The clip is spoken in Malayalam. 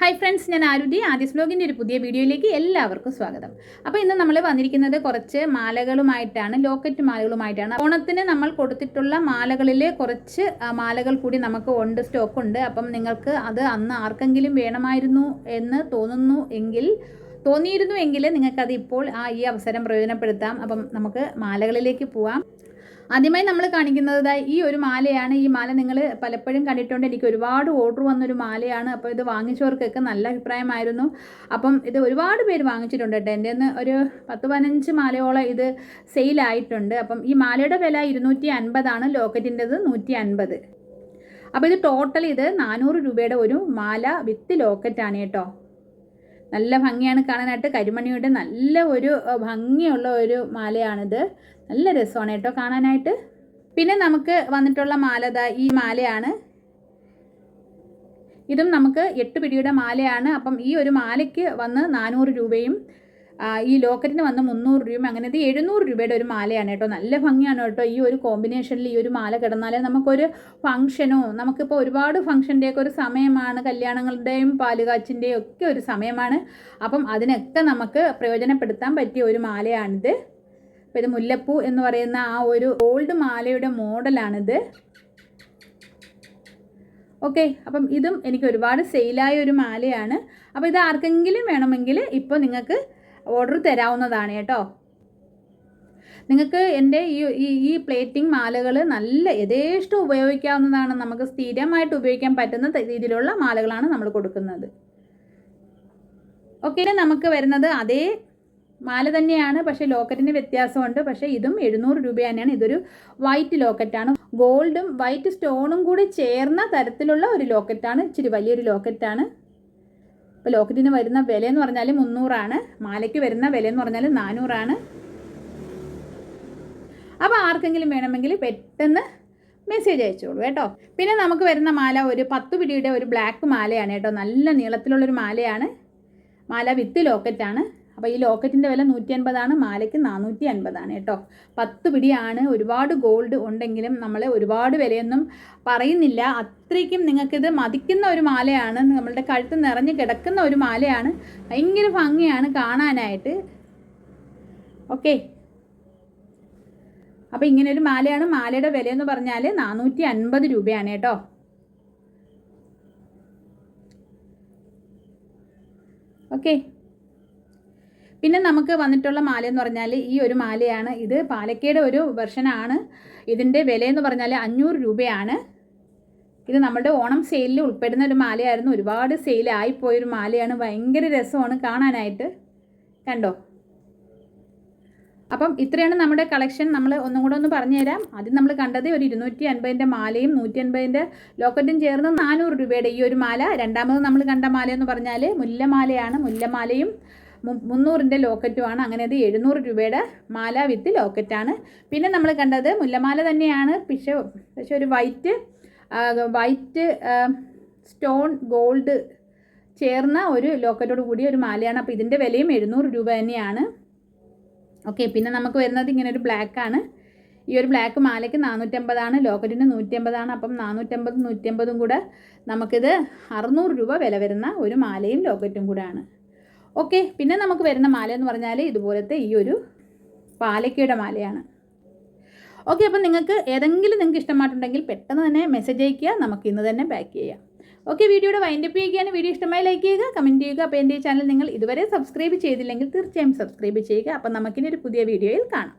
ഹായ് ഫ്രണ്ട്സ് ഞാൻ ആരുതി. ആദ്യ സ്ലോഗിന്റെ ഒരു പുതിയ വീഡിയോയിലേക്ക് എല്ലാവർക്കും സ്വാഗതം. അപ്പോൾ ഇന്ന് നമ്മൾ വന്നിരിക്കുന്നത് കുറച്ച് മാലകളുമായിട്ടാണ് ലോക്കറ്റ് മാലകളുമായിട്ടാണ്. ഓണത്തിന് നമ്മൾ കൊടുത്തിട്ടുള്ള മാലകളിൽ കുറച്ച് മാലകൾ കൂടി നമുക്ക് ഉണ്ട് സ്റ്റോക്ക് ഉണ്ട്. അപ്പം നിങ്ങൾക്ക് അത് അന്ന് ആർക്കെങ്കിലും വേണമായിരുന്നു എന്ന് തോന്നുന്നു എങ്കിൽ തോന്നിയിരുന്നു എങ്കിൽ നിങ്ങൾക്കത് ഇപ്പോൾ ആ ഈ അവസരം പ്രയോജനപ്പെടുത്താം. അപ്പം നമുക്ക് മാലകളിലേക്ക് പോവാം. ആദ്യമായി നമ്മൾ കാണിക്കുന്നത് ഈ ഒരു മാലയാണ്. ഈ മാല നിങ്ങൾ പലപ്പോഴും കണ്ടിട്ടുണ്ട്. എനിക്ക് ഒരുപാട് ഓർഡർ വന്നൊരു മാലയാണ്. അപ്പോൾ ഇത് വാങ്ങിച്ചവർക്കൊക്കെ നല്ല അഭിപ്രായമായിരുന്നു. അപ്പം ഇത് ഒരുപാട് പേര് വാങ്ങിച്ചിട്ടുണ്ട് കേട്ടോ. എന്റെ ഒരു പത്ത് പതിനഞ്ച് മാലയോളം ഇത് സെയിലായിട്ടുണ്ട് അപ്പം ഈ മാലയുടെ വില ഇരുന്നൂറ്റി അൻപതാണ് ലോക്കറ്റിന്റെത് നൂറ്റി അൻപത് അപ്പോൾ ഇത് ടോട്ടൽ ഇത് നാനൂറ് രൂപയുടെ ഒരു മാല വിത്ത് ലോക്കറ്റാണ് കേട്ടോ. നല്ല ഭംഗിയാണ് കാണാനായിട്ട്. കരിമണിയുടെ നല്ല ഒരു ഭംഗിയുള്ള ഒരു മാലയാണിത്. നല്ല രസമാണ് കേട്ടോ കാണാനായിട്ട്. പിന്നെ നമുക്ക് വന്നിട്ടുള്ള മാല ദാ ഈ മാലയാണ്. ഇതും നമുക്ക് എട്ട് പിടിയുടെ മാലയാണ്. അപ്പം ഈ ഒരു മാലയ്ക്ക് വന്ന് നാനൂറ് രൂപയും ഈ ലോക്കറ്റിന് വന്ന മുന്നൂറ് രൂപയും അങ്ങനെ ഇത് എഴുന്നൂറ് രൂപയുടെ ഒരു മാലയാണ് കേട്ടോ. നല്ല ഭംഗിയാണ് കേട്ടോ ഈ ഒരു കോമ്പിനേഷനിൽ ഈ ഒരു മാല കിടന്നാലേ. നമുക്കൊരു ഫംഗ്ഷനോ നമുക്കിപ്പോൾ ഒരുപാട് ഫംഗ്ഷന്റെയൊക്കെ ഒരു സമയമാണ്. കല്യാണങ്ങളുടെയും പാലുകാച്ചിന്റെയും ഒക്കെ ഒരു സമയമാണ്. അപ്പം അതിനൊക്കെ നമുക്ക് പ്രയോജനപ്പെടുത്താൻ പറ്റിയ ഒരു മാലയാണിത്. അപ്പോൾ ഇത് മുല്ലപ്പൂ എന്ന് പറയുന്ന ആ ഒരു ഓൾഡ് മാലയുടെ മോഡലാണിത്. ഓക്കെ അപ്പം ഇതും എനിക്ക് ഒരുപാട് സെയിലായ ഒരു മാലയാണ്. അപ്പോൾ ഇത് ആർക്കെങ്കിലും വേണമെങ്കിൽ ഇപ്പോൾ നിങ്ങൾക്ക് ഓർഡർ തരാവുന്നതാണ് കേട്ടോ. നിങ്ങൾക്ക് എന്റെ ഈ ഈ പ്ലേറ്റിംഗ് മാലകൾ നല്ല യഥേഷ്ടം ഉപയോഗിക്കാവുന്നതാണ്. നമുക്ക് സ്ഥിരമായിട്ട് ഉപയോഗിക്കാൻ പറ്റുന്ന രീതിയിലുള്ള മാലകളാണ് നമ്മൾ കൊടുക്കുന്നത്. ഓക്കെ നമുക്ക് വരുന്നത് അതേ മാല തന്നെയാണ്. പക്ഷേ ലോക്കറ്റിന് വ്യത്യാസമുണ്ട്. പക്ഷേ ഇതും എഴുന്നൂറ് രൂപ തന്നെയാണ്. ഇതൊരു വൈറ്റ് ലോക്കറ്റാണ് ഗോൾഡും വൈറ്റ് സ്റ്റോണും കൂടി ചേർന്ന തരത്തിലുള്ള ഒരു ലോക്കറ്റാണ് ഇച്ചിരി വലിയൊരു ലോക്കറ്റാണ് ഇപ്പോൾ ലോക്കറ്റിന് വരുന്ന വില എന്ന് പറഞ്ഞാൽ മുന്നൂറാണ്. മാലയ്ക്ക് വരുന്ന വില എന്ന് പറഞ്ഞാൽ നാനൂറാണ്. അപ്പോൾ ആർക്കെങ്കിലും വേണമെങ്കിൽ പെട്ടെന്ന് മെസ്സേജ് അയച്ചോളൂ കേട്ടോ. പിന്നെ നമുക്ക് വരുന്ന മാല ഒരു പത്ത് പിടിയുടെ ഒരു ബ്ലാക്ക് മാലയാണ് കേട്ടോ. നല്ല നീളത്തിലുള്ളൊരു മാലയാണ്. മാല വിത്ത് ലോക്കറ്റാണ്. അപ്പോൾ ഈ ലോക്കറ്റിന്റെ വില നൂറ്റി അൻപതാണ് മാലയ്ക്ക് നാനൂറ്റി അൻപതാണ് കേട്ടോ. പത്ത് പിടിയാണ് ഒരുപാട് ഗോൾഡ് ഉണ്ടെങ്കിലും നമ്മൾ ഒരുപാട് വിലയൊന്നും പറയുന്നില്ല. അത്രയ്ക്കും നിങ്ങൾക്കിത് മതിക്കുന്ന ഒരു മാലയാണ് നമ്മളുടെ കഴുത്ത് നിറഞ്ഞ് കിടക്കുന്ന ഒരു മാലയാണ്. ഭയങ്കര ഭംഗിയാണ് കാണാനായിട്ട്. ഓക്കെ. അപ്പോൾ ഇങ്ങനെ ഒരു മാലയാണ് മാലയുടെ വില എന്ന് പറഞ്ഞാൽ നാനൂറ്റി അൻപത് രൂപയാണ് കേട്ടോ. ഓക്കെ. പിന്നെ നമുക്ക് വന്നിട്ടുള്ള മാല എന്ന് പറഞ്ഞാൽ ഈ ഒരു മാലയാണ്. ഇത് പാലക്കയുടെ ഒരു വെർഷനാണ് ഇതിന്റെ വില എന്ന് പറഞ്ഞാൽ അഞ്ഞൂറ് രൂപയാണ്. ഇത് നമ്മുടെ ഓണം സെയിലിൽ ഉൾപ്പെടുന്ന ഒരു മാലയായിരുന്നു. ഒരുപാട് സെയിലായിപ്പോയൊരു മാലയാണ്. ഭയങ്കര രസമാണ് കാണാനായിട്ട്. കണ്ടോ? അപ്പം ഇത്രയാണ് നമ്മുടെ കളക്ഷൻ നമ്മൾ ഒന്നും കൂടെ ഒന്ന് പറഞ്ഞു തരാം ആദ്യം നമ്മൾ കണ്ടത് ഒരു ഇരുന്നൂറ്റി അൻപതിന്റെ മാലയും നൂറ്റി അൻപതിന്റെ ലോക്കറ്റും ചേർന്ന് നാനൂറ് രൂപയുടെ ഈ ഒരു മാല. രണ്ടാമത് നമ്മൾ കണ്ട മാല എന്ന് പറഞ്ഞാൽ മുല്ലമാലയാണ്. മുല്ലമാലയും മുന്നൂറിന്റെ ലോക്കറ്റുമാണ്. അങ്ങനെ അത് എഴുന്നൂറ് രൂപയുടെ മാല വിത്ത് ലോക്കറ്റാണ്. പിന്നെ നമ്മൾ കണ്ടത് മുല്ലമാല തന്നെയാണ്. പക്ഷെ പക്ഷെ ഒരു വൈറ്റ് വൈറ്റ് സ്റ്റോൺ ഗോൾഡ് ചേർന്ന ഒരു ലോക്കറ്റോട് കൂടിയ ഒരു മാലയാണ്. അപ്പോൾ ഇതിന്റെ വിലയും എഴുന്നൂറ് രൂപ തന്നെയാണ്. ഓക്കെ പിന്നെ നമുക്ക് വരുന്നത് ഇങ്ങനെ ഒരു ബ്ലാക്ക് ആണ്. ഈ ഒരു ബ്ലാക്ക് മാലയ്ക്ക് നാനൂറ്റമ്പതാണ് ലോക്കറ്റിന് നൂറ്റമ്പതാണ്. അപ്പം നാനൂറ്റമ്പതും നൂറ്റമ്പതും കൂടെ നമുക്കിത് അറുന്നൂറ് രൂപ വില വരുന്ന ഒരു മാലയും ലോക്കറ്റും കൂടെയാണ് ഓക്കെ പിന്നെ നമുക്ക് വരുന്ന മാല എന്ന് പറഞ്ഞാൽ ഇതുപോലത്തെ ഈ ഒരു പാലക്കയുടെ മാലയാണ്. ഓക്കെ അപ്പം നിങ്ങൾക്ക് ഏതെങ്കിലും നിങ്ങൾക്ക് ഇഷ്ടമായിട്ടുണ്ടെങ്കിൽ പെട്ടെന്ന് തന്നെ മെസ്സേജ് അയയ്ക്കുക നമുക്ക് ഇന്ന് തന്നെ പാക്ക് ചെയ്യാം. ഓക്കെ വീഡിയോയുടെ വൈൻഡപ്പ് ചെയ്യുകയാണ്. വീഡിയോ ഇഷ്ടമായി ലൈക്ക് ചെയ്യുക കമന്റ് ചെയ്യുക. അപ്പോൾ എന്റെ ഈ ചാനൽ നിങ്ങൾ ഇതുവരെ സബ്സ്ക്രൈബ് ചെയ്തില്ലെങ്കിൽ തീർച്ചയായും സബ്സ്ക്രൈബ് ചെയ്യുക. അപ്പം നമുക്കിനി ഒരു പുതിയ വീഡിയോയിൽ കാണാം.